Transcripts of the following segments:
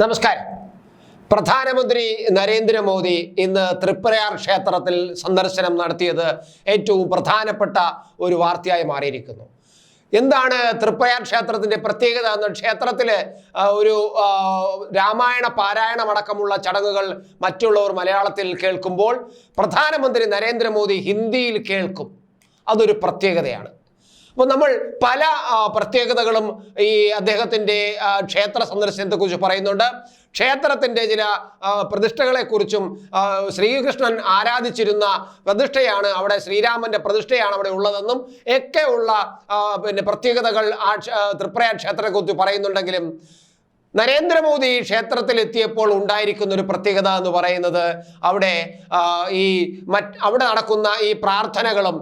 നമസ്കാരം. പ്രധാനമന്ത്രി നരേന്ദ്രമോദി ഇന്ന് തൃപ്രയാർ ക്ഷേത്രത്തിൽ സന്ദർശനം നടത്തിയത് ഏറ്റവും പ്രധാനപ്പെട്ട ഒരു വാർത്തയായി മാറിയിരിക്കുന്നു. എന്താണ് തൃപ്രയാർ ക്ഷേത്രത്തിന്റെ പ്രത്യേകത എന്ന് ക്ഷേത്രത്തിൽ ഒരു രാമായണ പാരായണമടക്കമുള്ള ചടങ്ങുകൾ മറ്റുള്ളവർ മലയാളത്തിൽ കേൾക്കുമ്പോൾ പ്രധാനമന്ത്രി നരേന്ദ്രമോദി ഹിന്ദിയിൽ കേൾക്കും. അതൊരു പ്രത്യേകതയാണ്. അപ്പോൾ നമ്മൾ പല പ്രത്യേകതകളും ഈ അദ്ദേഹത്തിന്റെ ക്ഷേത്ര സന്ദർശനത്തെക്കുറിച്ച് പറയുന്നുണ്ട്. ക്ഷേത്രത്തിന്റെ ചില പ്രതിഷ്ഠകളെക്കുറിച്ചും ശ്രീകൃഷ്ണൻ ആരാധിച്ചിരുന്ന പ്രതിഷ്ഠയാണ് അവിടെ ശ്രീരാമന്റെ പ്രതിഷ്ഠയാണ് അവിടെ ഉള്ളതെന്നും ഒക്കെ ഉള്ള പിന്നെ പ്രത്യേകതകൾ ആ ക്ഷ- ആ, തൃപ്രയാർ ക്ഷേത്രത്തെക്കുറിച്ച് പറയുന്നുണ്ടെങ്കിലും നരേന്ദ്രമോദി ക്ഷേത്രത്തിൽ എത്തിയപ്പോൾ ഉണ്ടായിരിക്കുന്ന ഒരു പ്രത്യേകത എന്ന് പറയുന്നത് അവിടെ ഈ മറ്റ് അവിടെ നടക്കുന്ന ഈ പ്രാർത്ഥനകളും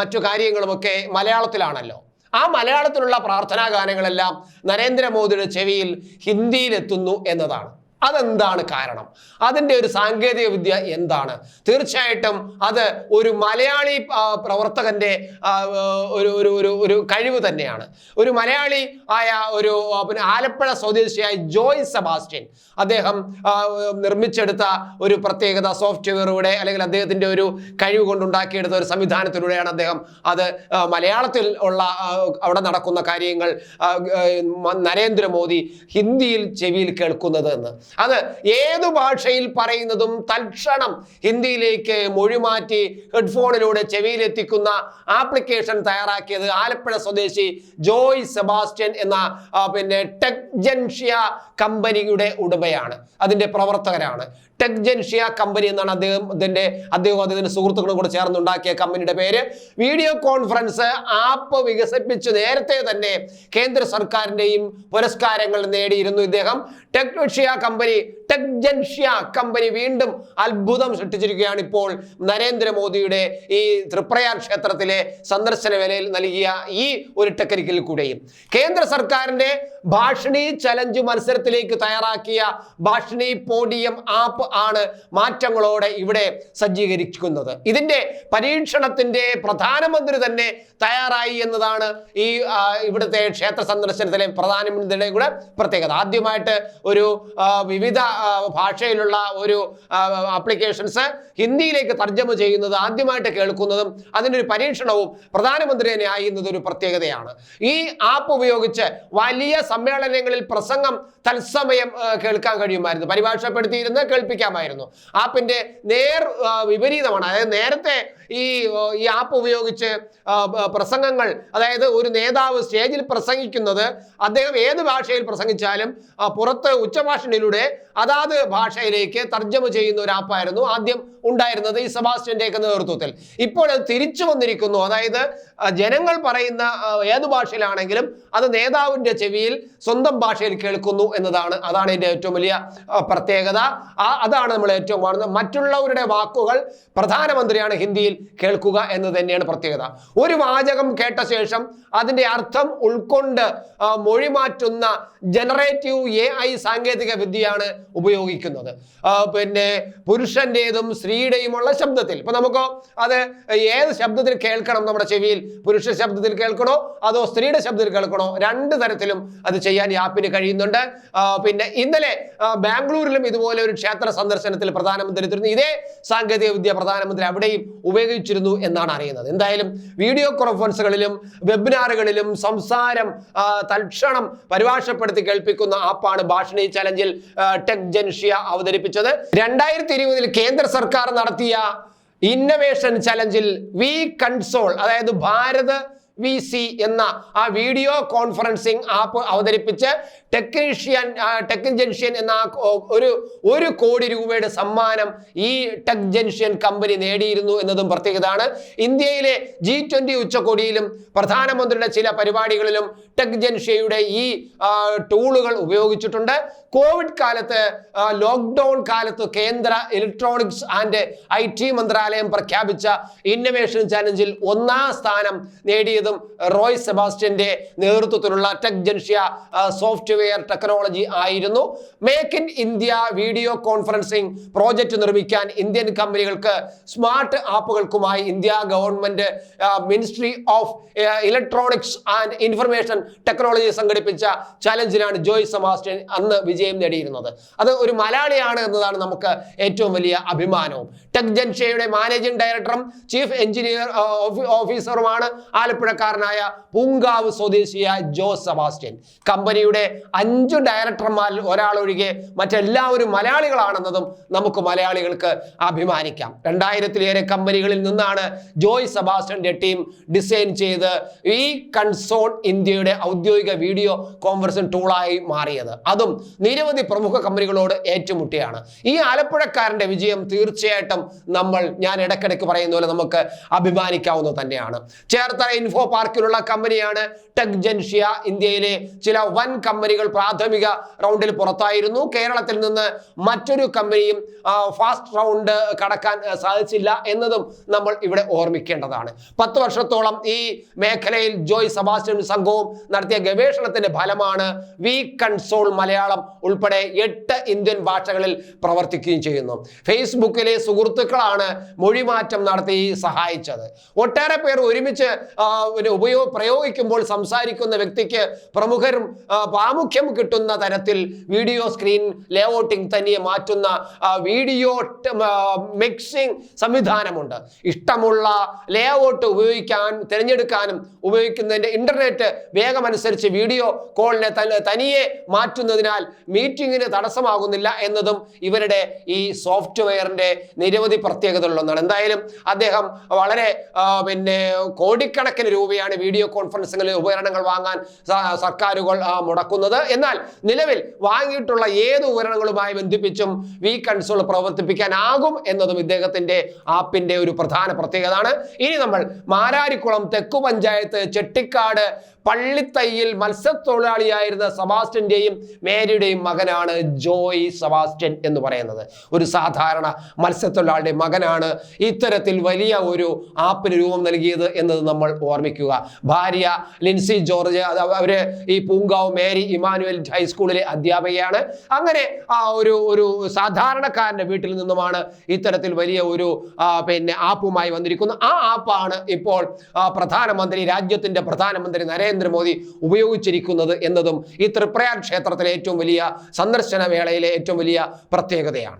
മറ്റു കാര്യങ്ങളുമൊക്കെ മലയാളത്തിലാണല്ലോ. ആ മലയാളത്തിലുള്ള പ്രാർത്ഥനാ ഗാനങ്ങളെല്ലാം നരേന്ദ്രമോദിയുടെ ചെവിയിൽ ഹിന്ദിയിലെത്തുന്നു എന്നതാണ്. അതെന്താണ് കാരണം? അതിന്റെ ഒരു സാങ്കേതിക വിദ്യ എന്താണ്? തീർച്ചയായിട്ടും അത് ഒരു മലയാളി പ്രവർത്തകന്റെ ഒരു ഒരു ഒരു ഒരു കഴിവ് തന്നെയാണ്. ഒരു മലയാളി ആയ ഒരു പിന്നെ ആലപ്പുഴ സ്വദേശിയായ ജോയ് സെബാസ്റ്റ്യൻ അദ്ദേഹം നിർമ്മിച്ചെടുത്ത ഒരു പ്രത്യേകത സോഫ്റ്റ്വെയറിലൂടെ അല്ലെങ്കിൽ അദ്ദേഹത്തിന്റെ ഒരു കഴിവ് കൊണ്ടുണ്ടാക്കിയെടുത്ത ഒരു സംവിധാനത്തിലൂടെയാണ് അദ്ദേഹം അത് മലയാളത്തിൽ ഉള്ള അവിടെ നടക്കുന്ന കാര്യങ്ങൾ നരേന്ദ്രമോദി ഹിന്ദിയിൽ ചെവിയിൽ കേൾക്കുന്നത് എന്ന്. അത് ഏതു ഭാഷയിൽ പറയുന്നതും തൽക്ഷണം ഹിന്ദിയിലേക്ക് മൊഴിമാറ്റി ഹെഡ്ഫോണിലൂടെ ചെവിയിലെത്തിക്കുന്ന ആപ്ലിക്കേഷൻ തയ്യാറാക്കിയത് ആലപ്പുഴ സ്വദേശി ജോയ് സെബാസ്റ്റ്യൻ എന്ന പിന്നെ ടെക്ജൻഷ്യ കമ്പനിയുടെ ഉടമയാണ്. അതിന്റെ പ്രവർത്തകരാണ്. ടെക്ജൻഷ്യ കമ്പനി എന്നാണ് അദ്ദേഹം ഇതിന്റെ അദ്ദേഹം അദ്ദേഹത്തിന്റെ സുഹൃത്തുക്കളും കൂടെ ചേർന്നുണ്ടാക്കിയ കമ്പനിയുടെ പേര്. വീഡിയോ കോൺഫറൻസ് ആപ്പ് വികസിപ്പിച്ച് നേരത്തെ തന്നെ കേന്ദ്ര സർക്കാരിന്റെയും പുരസ്കാരങ്ങൾ നേടിയിരുന്നു ഇദ്ദേഹം. ടെക്നോഷ്യ കമ്പനി ടെക്ജൻഷ്യ കമ്പനി വീണ്ടും അത്ഭുതം സൃഷ്ടിച്ചിരിക്കുകയാണ് ഇപ്പോൾ നരേന്ദ്രമോദിയുടെ ഈ തൃപ്രയാർ ക്ഷേത്രത്തിലെ സന്ദർശന വേലയിൽ നൽകിയ ഈ ഒരു ടെക്നിക്കൽ കൂടെയും. കേന്ദ്ര സർക്കാരിന്റെ ഭാഷണി ചലഞ്ച് മത്സരത്തിലേക്ക് തയ്യാറാക്കിയ ഭാഷണി പോഡിയം ആപ്പ് ആണ് മാറ്റങ്ങളോടെ ഇവിടെ സജ്ജീകരിക്കുന്നത്. ഇതിന്റെ പരീക്ഷണത്തിന്റെ പ്രധാനമന്ത്രി തന്നെ തയ്യാറായി എന്നതാണ് ഈ ഇവിടുത്തെ ക്ഷേത്ര സന്ദർശനത്തിലെ പ്രധാനമന്ത്രിയുടെ കൂടെ പ്രത്യേകത. ആദ്യമായിട്ട് ഒരു വിവിധ ഭാഷയിലുള്ള ഒരു ആപ്ലിക്കേഷൻസ് ഹിന്ദിയിലേക്ക് തർജമ ചെയ്യുന്നത് ആദ്യമായിട്ട് കേൾക്കുന്നതും അതിന്റെ ഒരു പരീക്ഷണവും പ്രധാനമന്ത്രിയെ ന്യായുന്നത് ഒരു പ്രത്യേകതയാണ്. ഈ ആപ്പ് ഉപയോഗിച്ച് വലിയ സമ്മേളനങ്ങളിൽ പ്രസംഗം തത്സമയം കേൾക്കാൻ കഴിയുമായിരുന്നു. പരിഭാഷപ്പെടുത്തിയിരുന്ന് കേൾപ്പിക്കാമായിരുന്നു. ആപ്പിന്റെ നേർ വിപരീതമാണ്. അതായത് നേരത്തെ ഈ ഈ ആപ്പ് ഉപയോഗിച്ച് പ്രസംഗങ്ങൾ അതായത് ഒരു നേതാവ് സ്റ്റേജിൽ പ്രസംഗിക്കുന്നത് അദ്ദേഹം ഏത് ഭാഷയിൽ പ്രസംഗിച്ചാലും പുറത്ത് ഉച്ചഭാഷണിലൂടെ അതാത് ഭാഷയിലേക്ക് തർജമ ചെയ്യുന്ന ഒരു ആപ്പായിരുന്നു ആദ്യം ഉണ്ടായിരുന്നത് ഈ സെബാസ്റ്റ്യന്റെ ഒക്കെ നേതൃത്വത്തിൽ. ഇപ്പോൾ അത് തിരിച്ചു വന്നിരിക്കുന്നു. അതായത് ജനങ്ങൾ പറയുന്ന ഏത് ഭാഷയിലാണെങ്കിലും അത് നേതാവിന്റെ ചെവിയിൽ സ്വന്തം ഭാഷയിൽ കേൾക്കുന്നു എന്നതാണ്. അതാണ് ഇതിന്റെ ഏറ്റവും വലിയ പ്രത്യേകത. അതാണ് നമ്മൾ ഏറ്റവും കാണുന്നത്. മറ്റുള്ളവരുടെ വാക്കുകൾ പ്രധാനമന്ത്രിയാണ് ഹിന്ദിയിൽ കേൾക്കുക എന്ന് തന്നെയാണ് പ്രത്യേകത. ഒരു വാചകം കേട്ട ശേഷം അതിന്റെ അർത്ഥം ഉൾക്കൊണ്ട് മൊഴി മാറ്റുന്ന ജനറേറ്റീവ് എ ഐ സാങ്കേതിക വിദ്യയാണ് ഉപയോഗിക്കുന്നത്. പിന്നെ പുരുഷന്റെതും സ്ത്രീയുടെയുമുള്ള ശബ്ദത്തിൽ. ഇപ്പം നമുക്ക് അത് ഏത് ശബ്ദത്തിൽ കേൾക്കണം നമ്മുടെ ചെവിയിൽ? പുരുഷ ശബ്ദത്തിൽ കേൾക്കണോ? അതോ സ്ത്രീയുടെ ശബ്ദത്തിൽ കേൾക്കണോ? രണ്ട് തരത്തിലും അത് ചെയ്യാൻ ഈ ആപ്പിന് കഴിയുന്നുണ്ട്. പിന്നെ ഇന്നലെ ബാംഗ്ലൂരിലും ഇതുപോലെ ഒരു ക്ഷേത്ര സന്ദർശനത്തിൽ പ്രധാനമന്ത്രി ഇതേ സാങ്കേതിക വിദ്യ പ്രധാനമന്ത്രി അവിടെയും ഉപയോഗിച്ചിരുന്നു എന്നാണ് അറിയുന്നത്. എന്തായാലും വീഡിയോ കോൺഫറൻസുകളിലും വെബിനാറുകളിലും സംസാരം തൽക്ഷണം പരിഭാഷപ്പെടുത്തി കേൾപ്പിക്കുന്ന ആപ്പാണ് ഭാഷണി ചലഞ്ചിൽ ടെക് ജൻഷ്യ അവതരിപ്പിച്ചത്. രണ്ടായിരത്തി ഇരുപതിൽ കേന്ദ്ര സർക്കാർ നടത്തിയ ഇന്നവേഷൻ ചലഞ്ചിൽ വി കൺസോൾ അതായത് ഭാരത് വി സി എന്ന ആ വീഡിയോ കോൺഫറൻസിംഗ് ആപ്പ് അവതരിപ്പിച്ച് ടെക്നീഷ്യൻ ടെക് എന്ന ഒരു ഒരു കോടി രൂപയുടെ സമ്മാനം ഈ ടെക് കമ്പനി നേടിയിരുന്നു എന്നതും പ്രത്യേകതയാണ്. ഇന്ത്യയിലെ ജി ട്വന്റി ഉച്ചകോടിയിലും പ്രധാനമന്ത്രിയുടെ ചില പരിപാടികളിലും ടെക് ഈ ടൂളുകൾ ഉപയോഗിച്ചിട്ടുണ്ട്. കോവിഡ് കാലത്ത് ലോക്ക്ഡൗൺ കാലത്ത് കേന്ദ്ര ഇലക്ട്രോണിക്സ് ആൻഡ് ഐ ടി മന്ത്രാലയം പ്രഖ്യാപിച്ച ഇന്നവേഷൻ ചലഞ്ചിൽ ഒന്നാം സ്ഥാനം നേടിയതും റോയ് സെബാസ്റ്റ്യന്റെ നേതൃത്വത്തിലുള്ള ടെക് ജൻഷ്യ സോഫ്റ്റ്വെയർ ടെക്നോളജി ആയിരുന്നു. Make in India video conferencing project നിർമ്മിക്കാൻ ഇന്ത്യൻ കമ്പനികൾക്ക് smart ആപ്പുകൾക്കുമായി India government ministry of electronics and information technology സംഘടിപ്പിച്ച ചലഞ്ചിലാണ് ജോയ് സെബാസ്റ്റ്യൻ അന്ന് വിജയം നേടിയിരുന്നത്. അത് ഒരു മലയാളിയാണ് എന്നതാണ് നമുക്ക് ഏറ്റവും വലിയ അഭിമാനവും. ടെക് ജൻഷയുടെ മാനേജിംഗ് ഡയറക്ടറും ചീഫ് എഞ്ചിനീയർ ഓഫീസറുമാണ് ആലപ്പുഴക്കാരനായ പൂങ്കാവ് സ്വദേശിയായ ജോ സെബാസ്റ്റ്യൻ. കമ്പനിയുടെ അഞ്ചു ഡയറക്ടർമാരിൽ ഒരാളൊഴികെ മറ്റെല്ലാവരും മലയാളികളാണെന്നതും നമുക്ക് മലയാളികൾക്ക് അഭിമാനിക്കാം. രണ്ടായിരത്തിലേറെ കമ്പനികളിൽ നിന്നാണ് ജോയ് സെബാസ്റ്റ്യന്റെ ടീം ഡിസൈൻ ചെയ്ത് ഈ കൺസോൺ ഇന്ത്യയുടെ ഔദ്യോഗിക വീഡിയോ കോൺഫറൻസിംഗ് ടൂളായി മാറിയത്. അതും നിരവധി പ്രമുഖ കമ്പനികളോട് ഏറ്റുമുട്ടിയാണ്. ഈ ആലപ്പുഴക്കാരന്റെ വിജയം തീർച്ചയായിട്ടും നമ്മൾ ഞാൻ ഇടയ്ക്കിടയ്ക്ക് പറയുന്ന പോലെ നമുക്ക് അഭിമാനിക്കാവുന്നത് തന്നെയാണ്. ചേർത്തല ഇൻഫോ പാർക്കിലുള്ള കമ്പനിയാണ് ടെക് ജൻഷ്യ ഇന്ത്യയിലെ ചില വൻ കമ്പനികൾ പ്രാഥമിക റൗണ്ടിൽ പുറത്തായിരുന്നു. കേരളത്തിൽ നിന്ന് മറ്റൊരു കമ്പനിയും ഫാസ്റ്റ് റൗണ്ട് കടക്കാൻ സാധിച്ചില്ല എന്നതും നമ്മൾ ഇവിടെ ഓർമ്മിക്കേണ്ടതാണ്. പത്ത് വർഷത്തോളം ഈ മേഖലയിൽ ജോയ് സബാസ്റ്റ്യൻ സംഘവും നടത്തിയ ഗവേഷണത്തിന്റെ ഫലമാണ് വി കൺസോൾ മലയാളം ഉൾപ്പെടെ എട്ട് ഇന്ത്യൻ ഭാഷകളിൽ പ്രവർത്തിക്കുകയും ചെയ്യുന്നു. ഫേസ്ബുക്കിലെ സുഹൃത്തുക്കളാണ് മൊഴിമാറ്റം നടത്തി സഹായിച്ചത്. ഒട്ടേറെ പേർ ഒരുമിച്ച് ഉപയോഗ പ്രയോഗിക്കുമ്പോൾ സംസാരിക്കുന്ന വ്യക്തിക്ക് പ്രമുഖരും പ്രാമുഖ്യം കിട്ടുന്ന തരത്തിൽ വീഡിയോ സ്ക്രീൻ ലേഔട്ടിംഗ് തന്നെ മാറ്റുന്ന വീഡിയോ മിക്സിംഗ് സംവിധാനമുണ്ട്. ഇഷ്ടമുള്ള ലേഔട്ട് ഉപയോഗിക്കാൻ തിരഞ്ഞെടുക്കാനും ഉപയോഗിക്കുന്നതിന്റെ ഇന്റർനെറ്റ് വേഗമനുസരിച്ച് വീഡിയോ കോളിനെ തനിയെ മാറ്റുന്നതിനാൽ മീറ്റിങ്ങിന് തടസ്സമാകുന്നില്ല എന്നതും ഇവരുടെ ഈ സോഫ്റ്റ്വെയറിന്റെ നിരവധി പ്രത്യേകതകളിലൊന്നാണ് എന്തായാലും അദ്ദേഹം വളരെ പിന്നെ കോടിക്കണക്കിന് രൂപയാണ് വീഡിയോ കോൺഫറൻസിങ്ങിൽ ഉപകരണങ്ങൾ വാങ്ങാൻ സർക്കാരുകൾ മുടക്കുന്നത്. എന്നാൽ നിലവിൽ വാങ്ങിയിട്ടുള്ള ഏത് ഉപകരണങ്ങളുമായി ബന്ധിപ്പിച്ചും വി കൺസോൾ പ്രവർത്തിപ്പിക്കാനാകും എന്നതും ഇദ്ദേഹത്തിന്റെ ആപ്പിന്റെ ഒരു പ്രധാന പ്രത്യേകതയാണ്. ഇനി നമ്മൾ മാരാരിക്കുളം തെക്കു പഞ്ചായത്ത് ചെട്ടിക്കാട് പള്ളിത്തയ്യിൽ മത്സ്യത്തൊഴിലാളിയായിരുന്ന സബാസ്റ്റിന്റെയും മേരിയുടെയും മകനാണ് ജോയ് സെബാസ്റ്റ്യൻ എന്ന് പറയുന്നത്. ഒരു സാധാരണ മത്സ്യത്തൊഴിലാളിയുടെ മകനാണ് ഇത്തരത്തിൽ വലിയ ഒരു ആപ്പിന് രൂപം നൽകിയത് എന്നത് നമ്മൾ ഓർമ്മിക്കുക. ഭാര്യ ലിൻസി ജോർജ് അവർ ഈ പൂങ്കാവ് മേരി ഇമാനുവൽ ഹൈസ്കൂളിലെ അധ്യാപികയാണ്. അങ്ങനെ ആ ഒരു ഒരു സാധാരണക്കാരന്റെ വീട്ടിൽ നിന്നുമാണ് ഇത്തരത്തിൽ വലിയ ഒരു പിന്നെ ആപ്പുമായി വന്നിരിക്കുന്നത്. ആ ആപ്പാണ് ഇപ്പോൾ പ്രധാനമന്ത്രി രാജ്യത്തിന്റെ പ്രധാനമന്ത്രി നരേന്ദ്രമോദി ഉപയോഗിച്ചിരിക്കുന്നത് എന്നതും ഈ തൃപ്രയാർ ക്ഷേത്രത്തിലെ ഏറ്റവും വലിയ സന്ദർശന വേളയിലെ ഏറ്റവും വലിയ പ്രത്യേകതയാണ്.